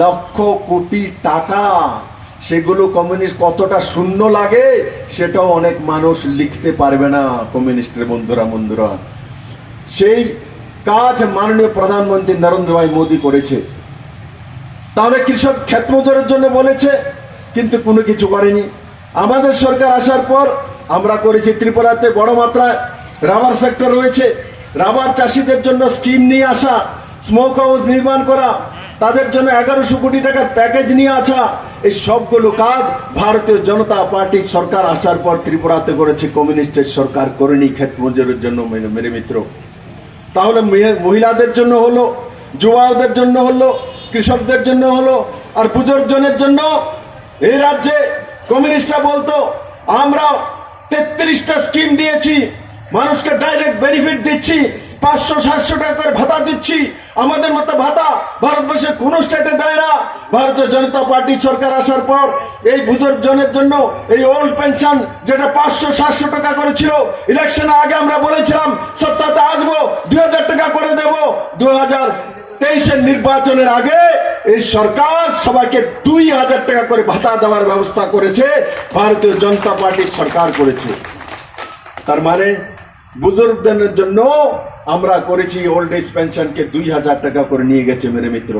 লক্ষ কোটি টাকা। সেগুলো কমিউনিস্ট কতটা শূন্য লাগে, সেটাও অনেক মানুষ লিখতে পারবে না, কমিউনিস্টের বন্ধুরা বন্ধুরা। সেই কাজ মাননীয় প্রধানমন্ত্রী নরেন্দ্র ভাই মোদী করেছে। তাহলে কৃষক ক্ষেত মজুরের জন্য বলেছে, কিন্তু কোনো কিছু করেনি। আমাদের সরকার আসার পর আমরা করেছি ত্রিপুরাতে বড় মাত্রায় রাবার সেক্টর রয়েছে। রাবার চাষিদের জন্য স্কিম নিয়ে আসা স্মোক হাউস নির্মাণ করা তাদের জন্য এগারোশো কোটি টাকার প্যাকেজ নিয়ে আসা এই সবগুলো কাজ ভারতীয় জনতা পার্টির সরকার আসার পর ত্রিপুরাতে করেছে, কমিউনিস্টের সরকার করেনি, ক্ষেত মজুরের জন্য মেরে- মিত্র। তাহলে মহিলাদের জন্য হলো, যুবাদের জন্য হলো, কৃষকদের জন্য হলো, আর বুজুর্গজনের জন্য এই রাজ্যে কমিউনিস্টরা বলতো, আমরা তেত্রিশটা স্কিম দিয়েছি, মানুষকে ডাইরেক্ট বেনিফিট দিচ্ছি পাঁচশো, সাতশো টাকা করে ভাতা দিচ্ছি। আমাদের মতো ভাতা ভারতবর্ষের কোন স্টেটে দেয় না। ভারতীয় জনতা পার্টি সরকার আসার পর এই বুজুর্গজনের জন্য এই ওল্ড পেনশন যেটা পাঁচশো, সাতশো টাকা করেছিল ইলেকশনের আগে আমরা বলেছিলাম সত্তাতে আসব দুই হাজার টাকা করে দেব। দু হাজার তেইশের নির্বাচনের আগে এই সরকার সবাইকে দুই হাজার টাকা করে ভাতা দেওয়ার ব্যবস্থা করেছে, ভারতীয় জনতা পার্টির সরকার করেছে। তার মানে বুজুর্গদের জন্য আমরা করেছি ওল্ড এজ পেনশনকে দুই হাজার টাকা করে নিয়ে গেছে মেরে মিত্র।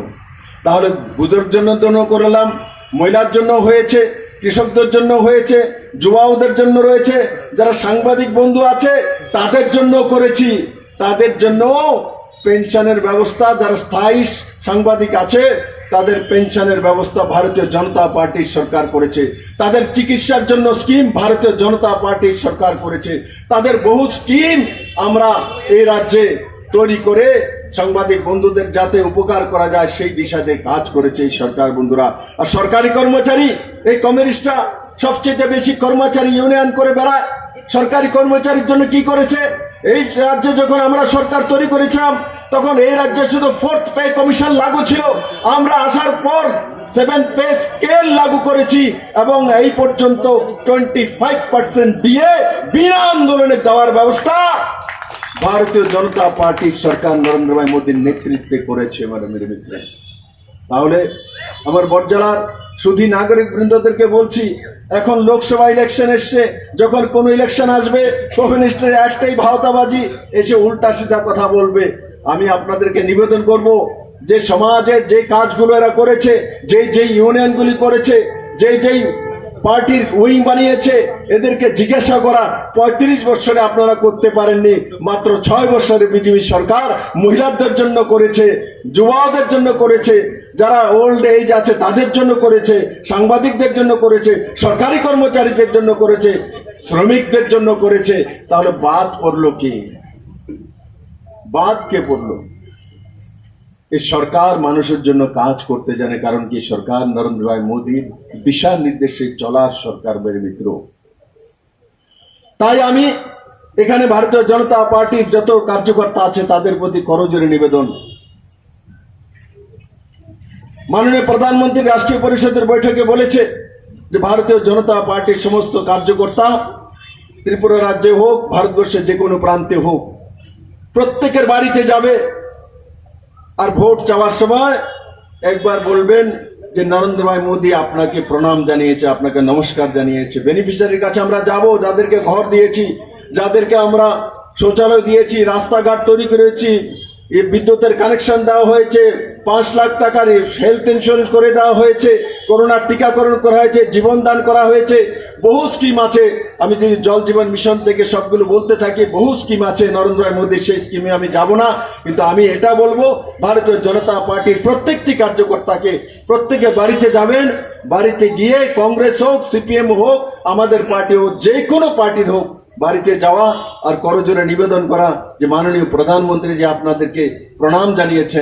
তাহলে বুজুর্গজনের জন্য করলাম, মহিলার জন্য হয়েছে, কৃষকদের জন্য হয়েছে, যুবাওদের জন্য রয়েছে, যারা সাংবাদিক বন্ধু আছে, তাদের জন্য করেছি। তাদের জন্য পেনশনের ব্যবস্থা, যারা স্থায়ী সাংবাদিক আছে তাদের পেনশনের ব্যবস্থা ভারতীয় জনতা পার্টির সরকার করেছে। তাদের চিকিৎসার জন্য স্কিম ভারতীয় জনতা পার্টির সরকার করেছে। তাদের বহু স্কিম আমরা এই রাজ্যে তৈরি করে সাংবাদিক বন্ধুদের যাতে উপকার করা যায়, সেই দিশাতে কাজ করেছে এই সরকার বন্ধুরা। আর সরকারি কর্মচারী, এই কমিউনিস্টরা সবচেয়ে বেশি কর্মচারী ইউনিয়ন করে বেড়ায়। সরকারি কর্মচারীর জন্য কি করেছে? এই রাজ্যে যখন আমরা সরকার তৈরি করেছিলাম, তখন এই রাজ্যে শুধু ফোর্থ পে কমিশন লাগু ছিল। আমরা আসার পর সেভেন পে স্কেল লাগু করেছি এবং এই পর্যন্ত টোয়েন্টি ফাইভ পার্সেন্ট দিয়ে বিনা আন্দোলনে দেওয়ার ব্যবস্থা ভারতীয় জনতা পার্টির সরকার নরেন্দ্র ভাই মোদীর নেতৃত্বে করেছে আমার মেরে মিত্র তাহলে আমার বরজলার শুধু নাগরিক বৃন্দদেরকে বলছি, এখন লোকসভা ইলেকশন এসছে, যখন কোন ইলেকশন আসবে, কমিউনিস্টের একটাই ভাওতাবাজি, এসে উল্টা সিধা কথা বলবে। আমি আপনাদেরকে নিবেদন করব যে সমাজের যে কাজগুলো এরা করেছে যে যে ইউনিয়নগুলি করেছে যে যেই পার্টির উইং বানিয়েছে, এদেরকে জিজ্ঞাসা করা পঁয়ত্রিশ বছরে আপনারা করতে পারেননি, মাত্র ছয় বছরে বিজেপি সরকার মহিলাদের জন্য করেছে যুবাদের জন্য করেছে, যারা ওল্ড এজ আছে তাদের জন্য করেছে, সাংবাদিকদের জন্য করেছে, সরকারি কর্মচারীদের জন্য করেছে, শ্রমিকদের জন্য করেছে, তাহলে বাদ পড়ল কি? বাদ কে পড়ল? এই সরকার মানুষের জন্য কাজ করতে জানে, কারণ কি সরকার নরেন্দ্র ভাই মোদীর দিশা নির্দেশে চলার সরকার মেরে মিত্র তাই আমি এখানে ভারতীয় জনতা পার্টির যত কার্যকর্তা আছে, তাদের প্রতি করজোরে নিবেদন। মাননীয় প্রধানমন্ত্রী রাষ্ট্রীয় পরিষদের বৈঠকে বলেছে যে, ভারতীয় জনতা পার্টির সমস্ত কার্যকর্তা, ত্রিপুরা রাজ্যে হোক ভারতবর্ষের যে কোনো প্রান্তে হোক, প্রত্যেকের বাড়িতে যাবে আর ভোট চাওয়ার সময় একবার বলবেন যে নরেন্দ্র ভাই মোদী আপনাকে প্রণাম জানিয়েছে, আপনাকে নমস্কার জানিয়েছে। বেনিফিশিয়ারির কাছে আমরা যাব, যাদেরকে ঘর দিয়েছি, যাদেরকে আমরা শৌচালয় দিয়েছি, রাস্তাঘাট তৈরি করেছি বিদ্যুতের কানেকশন দেওয়া হয়েছে, পাঁচ লাখ টাকার হেলথ ইন্স্যুরেন্স করে দেওয়া হয়েছে, করোনার টিকাকরণ করা হয়েছে জীবন দান করা হয়েছে বহু স্কিম আছে। আমি যদি জল জীবন মিশন থেকে সবগুলো বলতে থাকি, বহু স্কিম আছে নরেন্দ্র মোদীর সেই স্কিমে আমি যাব না। কিন্তু আমি এটা বলব, ভারতীয় জনতা পার্টির প্রত্যেকটি কার্যকর্তাকে প্রত্যেকে বাড়িতে যাবেন, বাড়িতে গিয়ে কংগ্রেস হোক, সিপিএম হোক, আমাদের পার্টি হোক, যে কোনো পার্টির হোক, বাড়িতে যাওয়া আর করজোরে নিবেদন করা যে মাননীয় প্রধানমন্ত্রী যে আপনাদেরকে প্রণাম জানিয়েছেন।